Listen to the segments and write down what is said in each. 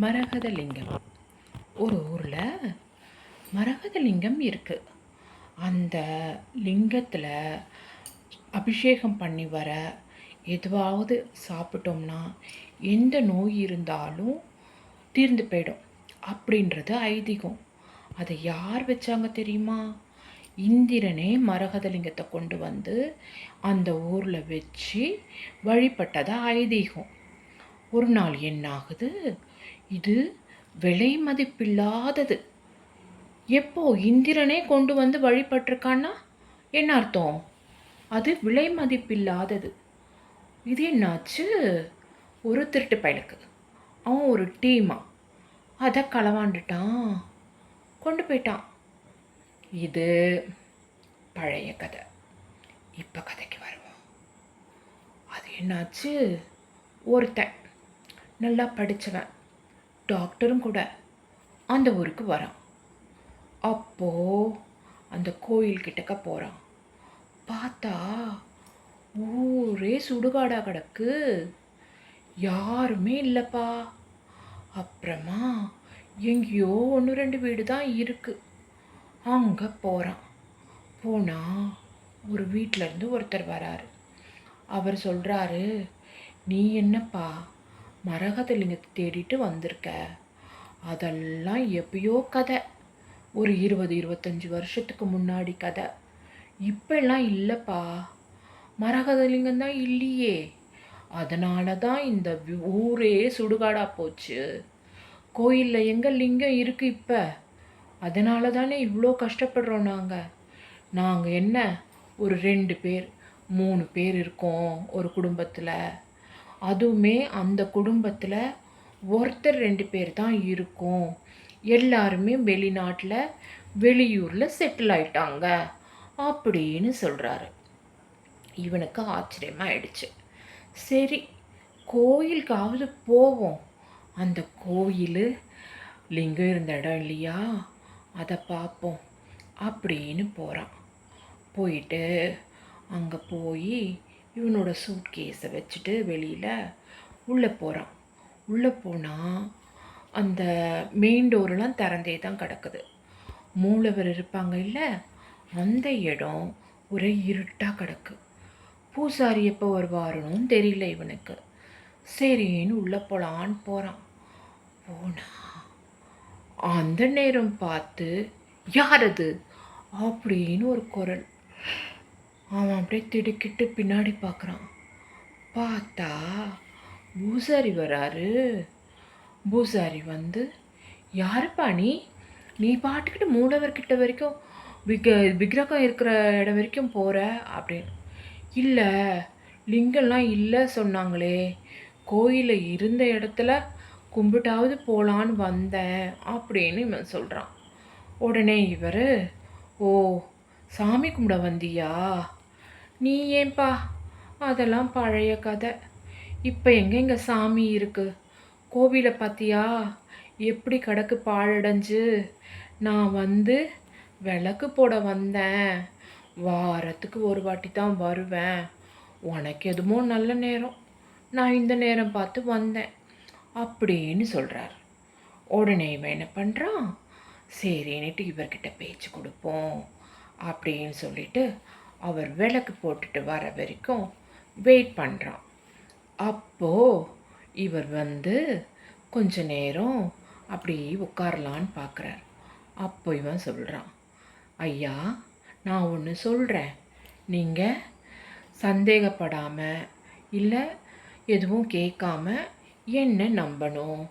மரகதலிங்கம். ஒரு ஊரில் மரகதலிங்கம் இருக்குது அந்த லிங்கத்தில் அபிஷேகம் பண்ணி வர எதுவாவது சாப்பிட்டோம்னா எந்த நோய் இருந்தாலும் தீர்ந்து போயிடும் அப்படின்றது ஐதீகம். அதை யார் வச்சாங்க தெரியுமா? இந்திரனே மரகதலிங்கத்தை கொண்டு வந்து அந்த ஊரில் வச்சு வழிபட்டதாக ஐதீகம். ஒரு நாள் என்னாகுது? இது விலை மதிப்பில்லாதது. எப்போ இந்திரனே கொண்டு வந்து வழிபட்டிருக்கான்னா? என்ன அர்த்தம்? அது விலை மதிப்பில்லாதது. இது என்னாச்சு? ஒரு திருட்டு பயலுக்கு அவன் ஒரு டீமா. அதை களவாண்டுட்டான். கொண்டு போயிட்டான். இது பழைய கதை. இப்போ கதைக்கு வருவோம். அது என்னாச்சு? ஒருத்தன் நல்லா படித்தவன் டாக்டரும் கூட அந்த ஊருக்கு வரான். அப்போ அந்த கோயில் கிட்டக்க போகிறான் பார்த்தா ஊரே சுடுகாடாக கிடக்கு. யாருமே இல்லைப்பா. அப்புறமா எங்கேயோ ஒன்று ரெண்டு வீடு தான் இருக்குது அங்கே போகிறான் போனால் ஒரு வீட்டிலேருந்து ஒருத்தர் வராரு. அவர் சொல்கிறாரு நீ என்னப்பா மரகதலிங்கத்தை தேடிட்டு வந்திருக்க. அதெல்லாம் எப்பயோ கதை. ஒரு இருபது இருபத்தஞ்சி வருஷத்துக்கு முன்னாடி கதை. இப்பெல்லாம் இல்லைப்பா. மரகதலிங்கம் தான் இல்லையே. அதனால தான் இந்த ஊரே சுடுகாடாக போச்சு. கோயிலில் எங்கே லிங்கம் இருக்குது இப்போ? அதனால தானே இவ்வளோ கஷ்டப்படுறோம் நாங்கள் நாங்கள் என்ன? ஒரு ரெண்டு பேர் மூணு பேர் இருக்கோம் ஒரு குடும்பத்தில். அதுவுமே அந்த குடும்பத்தில் ஒருத்தர் ரெண்டு பேர் தான் இருக்கும். எல்லாருமே வெளிநாட்டில் வெளியூரில் செட்டில் ஆயிட்டாங்க. அப்படின்னு சொல்கிறாரு இவனுக்கு ஆச்சரியமாயிடுச்சு. சரி கோயிலுக்காவது போவோம். அந்த கோயில் லிங்கம் இருந்த இடம் இல்லையா? அதை பார்ப்போம் அப்படின்னு போகிறான் போயிட்டு அங்கே போய் இவனோட சூட் கேஸை வச்சுட்டு வெளியில் உள்ளே போகிறான் உள்ளே போனால் அந்த மெயின் டோரெலாம் திறந்தே தான் கிடக்குது. மூலவர் இருப்பாங்க இல்லை? அந்த இடம் ஒரே இருட்டாக கிடக்கு. பூசாரி எப்போ வருவாருன்னு தெரியல இவனுக்கு. சரின்னு உள்ளே போகலான்னு போகிறான் போனா அந்த நேரம் பார்த்து யார் அது? அப்படின்னு ஒரு குரல். அவன் அப்படியே திடுக்கிட்டு பின்னாடி பார்க்குறான். பார்த்தா பூசாரி வராரு. பூசாரி வந்து யாருப்பா நீ? நீ பாட்டுக்கிட்டு மூடவர்கிட்ட வரைக்கும் விக விக்கிரகம் இருக்கிற இடம் வரைக்கும் போகிற அப்படின்னு. இல்லை லிங்கம்லாம் இல்லை சொன்னாங்களே. கோயிலில் இருந்த இடத்துல கும்பிட்டாவது போகலான்னு வந்தேன் அப்படின்னு இவன் சொல்கிறான் உடனே இவர் ஓ சாமி கும்பிட வந்தியா? நீ ஏன்பா? அதெல்லாம் பழைய கதை. இப்போ எங்கே சாமி இருக்குது கோவிலை பார்த்தியா எப்படி கிடக்கு பாழடைஞ்சு? நான் வந்து விளக்கு போட வந்தேன். வாரத்துக்கு ஒரு வாட்டி தான் வருவேன். உனக்கு எதுமோ நல்ல நேரம். நான் இந்த நேரம் பார்த்து வந்தேன். அப்படின்னு சொல்கிறார் உடனே இவன் என்ன பண்ணுறான் சரின்னுட்டு இவர்கிட்ட பேச்சு கொடுப்போம் அப்படின்னு சொல்லிட்டு அவர் விளக்கு போட்டுட்டு வர வரைக்கும் வெயிட் பண்ணுறான் அப்போது இவர் வந்து கொஞ்ச நேரம் அப்படி உட்காரலான்னு பார்க்குறார் அப்போ இவன் சொல்கிறான் ஐயா நான் ஒன்று சொல்கிறேன் நீங்கள் சந்தேகப்படாமல் இல்லை எதுவும் கேட்காம என்ன நம்பணும்?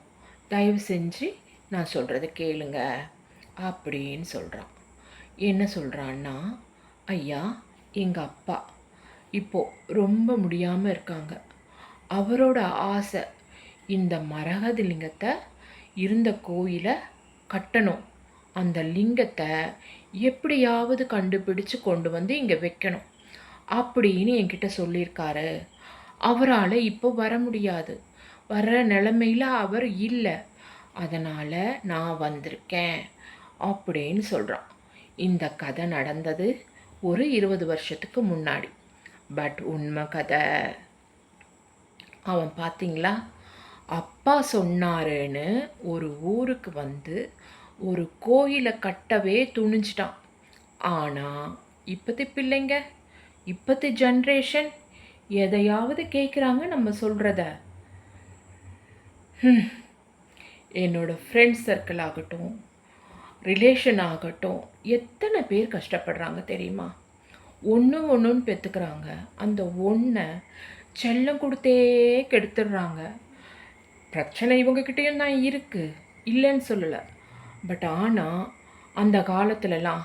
தயவு செஞ்சு நான் சொல்கிறத கேளுங்க. அப்படின்னு சொல்கிறான் என்ன சொல்கிறான்னா ஐயா எங்கள் அப்பா. இப்போது ரொம்ப முடியாமல் இருக்காங்க. அவரோட ஆசை இந்த மரகத லிங்கத்தை இருந்த கோயிலை கட்டணும். அந்த லிங்கத்தை எப்படியாவது கண்டுபிடிச்சு கொண்டு வந்து இங்கே வைக்கணும். அப்படின்னு என்கிட்ட சொல்லியிருக்காரு. அவரால் இப்போ வர முடியாது. வர்ற நிலமையில் அவர் இல்லை. அதனால் நான் வந்திருக்கேன். அப்படின்னு சொல்கிறான் இந்த கதை நடந்தது ஒரு இருபது வருஷத்துக்கு முன்னாடி. பட் உண்மை கதை. அவன் பார்த்தீங்களா அப்பா சொன்னாருன்னு ஒரு ஊருக்கு வந்து ஒரு கோயிலை கட்டவே துணிஞ்சிட்டான். ஆனால் இப்போத்தி பிள்ளைங்க இப்போத்தி ஜென்ரேஷன் எதையாவது கேட்குறாங்க நம்ம சொல்கிறத என்னோடய ஃப்ரெண்ட்ஸ் சர்க்கிள் ஆகட்டும் ரிலேஷன் ஆகட்டும். எத்தனை பேர் கஷ்டப்படுறாங்க தெரியுமா? ஒன்று ஒன்றுன்னு பெற்றுக்கிறாங்க அந்த ஒன்றை செல்லம் கொடுத்தே கெடுத்துடுறாங்க. பிரச்சனை இவங்கக்கிட்டேயும் தான் இருக்குது இல்லைன்னு சொல்லலை. பட் ஆனால் அந்த காலத்துலலாம்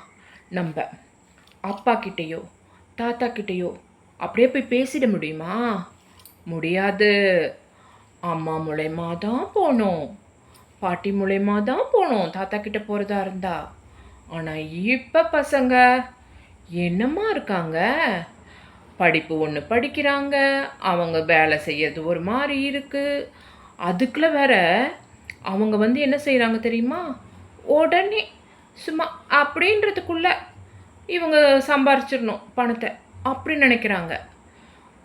நம்ம அப்பா கிட்டேயோ தாத்தா கிட்டேயோ அப்படியே போய் பேசிட முடியுமா? முடியாது. அம்மா மூலயமா தான் போனோம் பாட்டி மூலயமா தான் போனோம். தாத்தா கிட்ட போகிறதா இருந்தா. ஆனால் இப்போ பசங்க என்னம்மா இருக்காங்க? படிப்பு ஒன்று படிக்கிறாங்க. அவங்க வேலை செய்யறது ஒரு மாதிரி இருக்குது அதுக்குள்ள வேற அவங்க வந்து என்ன செய்கிறாங்க தெரியுமா? உடனே சும்மா அப்படின்றதுக்குள்ள இவங்க சம்பாரிச்சிடணும் பணத்தை. அப்படி நினைக்கிறாங்க.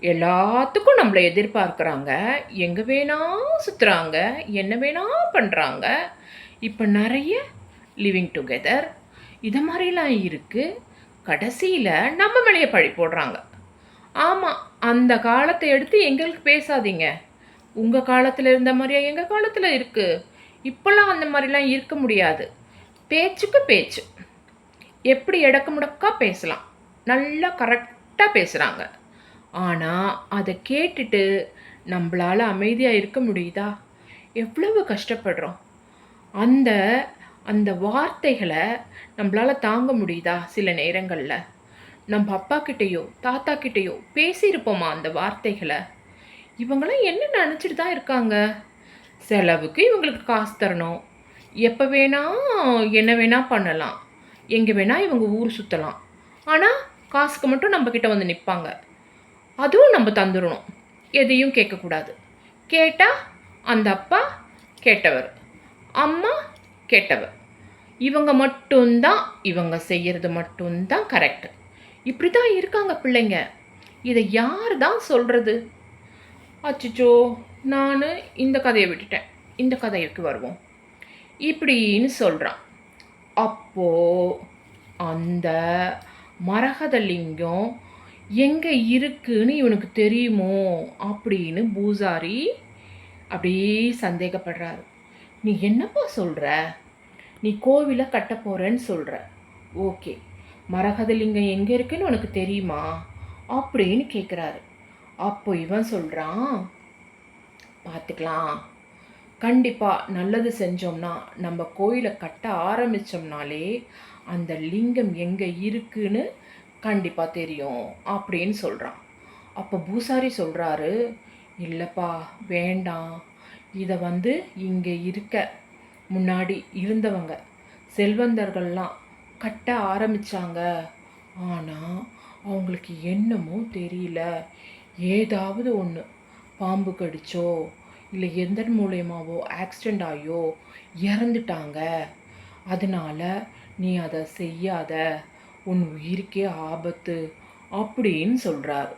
எல்லாத்துக்கும் நம்மளை எதிர்பார்க்குறாங்க. எங்கே வேணால் சுற்றுறாங்க என்ன வேணால் பண்ணுறாங்க இப்போ நிறைய லிவிங் டுகெதர் இதை மாதிரிலாம் இருக்குது கடைசியில் நம்ம மேலேயே பழி போடுறாங்க. ஆமாம் அந்த காலத்தை எடுத்து எங்களுக்கு பேசாதீங்க. உங்கள் காலத்தில் இருந்த மாதிரியா எங்கள் காலத்தில் இருக்குது இப்போல்லாம் அந்த மாதிரிலாம் இருக்க முடியாது. பேச்சுக்கு பேச்சு. எப்படி எடக்கு முடக்கா பேசலாம். நல்லா கரெக்டாக பேசுகிறாங்க ஆனால் அதை கேட்டுட்டு நம்மளால் அமைதியாக இருக்க முடியுதா? எவ்வளவு கஷ்டப்படுறோம். அந்த அந்த வார்த்தைகளை நம்மளால் தாங்க முடியுதா சில நேரங்களில்? நம்ம அப்பா கிட்டேயோ தாத்தா கிட்டேயோ பேசியிருப்போமா அந்த வார்த்தைகளை? இவங்களாம் என்ன நினச்சிட்டு தான் இருக்காங்க? செலவுக்கு இவங்களுக்கு காசு தரணும். எப்போ வேணால் என்ன வேணால் பண்ணலாம். எங்கே வேணால் இவங்க ஊர் சுற்றலாம் ஆனால் காசுக்கு மட்டும் நம்மக்கிட்ட வந்து நிற்பாங்க அதுவும் நம்ம தந்துடணும் எதையும் கேட்கக்கூடாது. கேட்டால் அந்த அப்பா கேட்டவர். அம்மா கேட்டவர். இவங்க மட்டும்தான் இவங்க செய்கிறது மட்டும்தான் கரெக்டு இப்படி தான் இருக்காங்க பிள்ளைங்க. இதை யார் தான் சொல்கிறது அச்சிச்சோ நான் இந்த கதையை விட்டுட்டேன். இந்த கதைக்கு வருவோம். இப்படின்னு சொல்கிறான் அப்போது அந்த மரகதலிங்கம் எங்கே இருக்குன்னு இவனுக்கு தெரியுமோ அப்படின்னு பூசாரி அப்படியே சந்தேகப்படுறாரு. நீ என்னப்பா சொல்கிற நீ கோவிலை கட்ட போகிறேன்னு சொல்கிற ஓகே. மரகதலிங்கம் எங்கே இருக்குன்னு உனக்கு தெரியுமா? அப்படின்னு கேட்குறாரு அப்போ இவன் சொல்கிறான் பார்த்துக்கலாம் கண்டிப்பாக நல்லது செஞ்சோம்னா நம்ம கோயிலை கட்ட ஆரம்பித்தோம்னாலே அந்த லிங்கம் எங்கே இருக்குன்னு கண்டிப்பாக தெரியும் அப்படின்னு சொல்கிறான் அப்போ பூசாரி சொல்கிறாரு இல்லைப்பா வேண்டாம். இதை வந்து இங்கே இருக்க. முன்னாடி இருந்தவங்க. செல்வந்தர்கள்லாம் கட்ட ஆரம்பித்தாங்க ஆனால் அவங்களுக்கு என்னமோ தெரியல. ஏதாவது ஒன்று பாம்பு கடிச்சோ இல்லை எந்த மூலயமாவோ ஆக்சிடெண்ட் ஆகியோ இறந்துட்டாங்க. அதனால் நீ அதை செய்யாத. உன் உயிருக்கே ஆபத்து அப்படின்னு சொல்கிறார்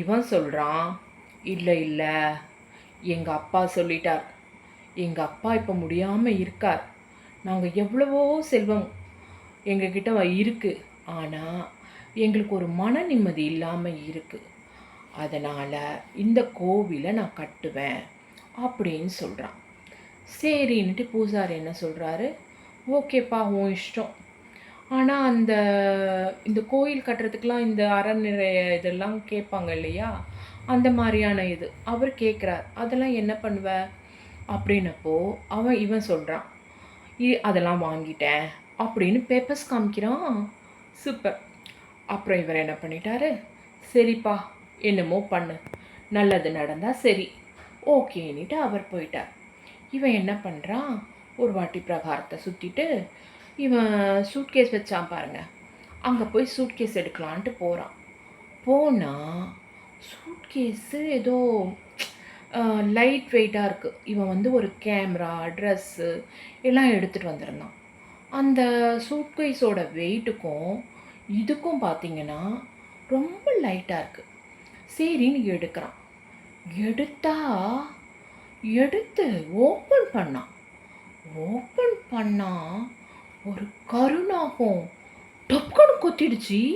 இவன் சொல்கிறான் இல்லை இல்லை. எங்கள் அப்பா சொல்லிட்டார். எங்கள் அப்பா இப்போ முடியாமல் இருக்கார். நாங்கள் எவ்வளவோ செல்வம் எங்ககிட்ட இருக்குது ஆனால் எங்களுக்கு ஒரு மன நிம்மதி இல்லாமல் இருக்குது அதனால் இந்த கோவிலை நான் கட்டுவேன் அப்படின்னு சொல்கிறான் சரின்ட்டு பூசாரி என்ன சொல்கிறாரு ஓகேப்பா உன் இஷ்டம். ஆனால் அந்த இந்த கோயில் கட்டுறதுக்கெலாம் இந்த அறநிறைய இதெல்லாம் கேட்பாங்க இல்லையா? அந்த மாதிரியான இது. அவர் கேட்குறார் அதெல்லாம் என்ன பண்ணுவ? அப்படின்னப்போ அவன் இவன் சொல்கிறான் அதெல்லாம் வாங்கிட்டேன் அப்படின்னு பேப்பர்ஸ் காமிக்கிறான். சூப்பர் அப்புறம் இவர் என்ன பண்ணிட்டாரு? சரிப்பா என்னமோ பண்ணு. நல்லது நடந்தால் சரி. ஓகேன்னுட்டு அவர் போயிட்டார். இவன் என்ன பண்ணுறான் ஒரு வாட்டி பிரகாரத்தை சுற்றிட்டு இவன் சூட்கேஸ் வச்சான் பாருங்க. அங்கே போய் சூட்கேஸ் எடுக்கலான்ட்டு போகிறான் போனால் சூட்கேஸு ஏதோ லைட் வெயிட்டாக இருக்குது இவன் வந்து ஒரு கேமரா ட்ரெஸ்ஸு எல்லாம் எடுத்துகிட்டு வந்திருந்தான். அந்த சூட்கேஸோட வெயிட்டுக்கும் இதுக்கும் பார்த்தீங்கன்னா ரொம்ப லைட்டாக இருக்குது சரின்னு எடுக்கிறான். எடுத்தா எடுத்து ஓப்பன் பண்ணான். ஓப்பன் பண்ணால் ஒரு கருணாகும். டப்புன்னு கொத்திடுச்சு.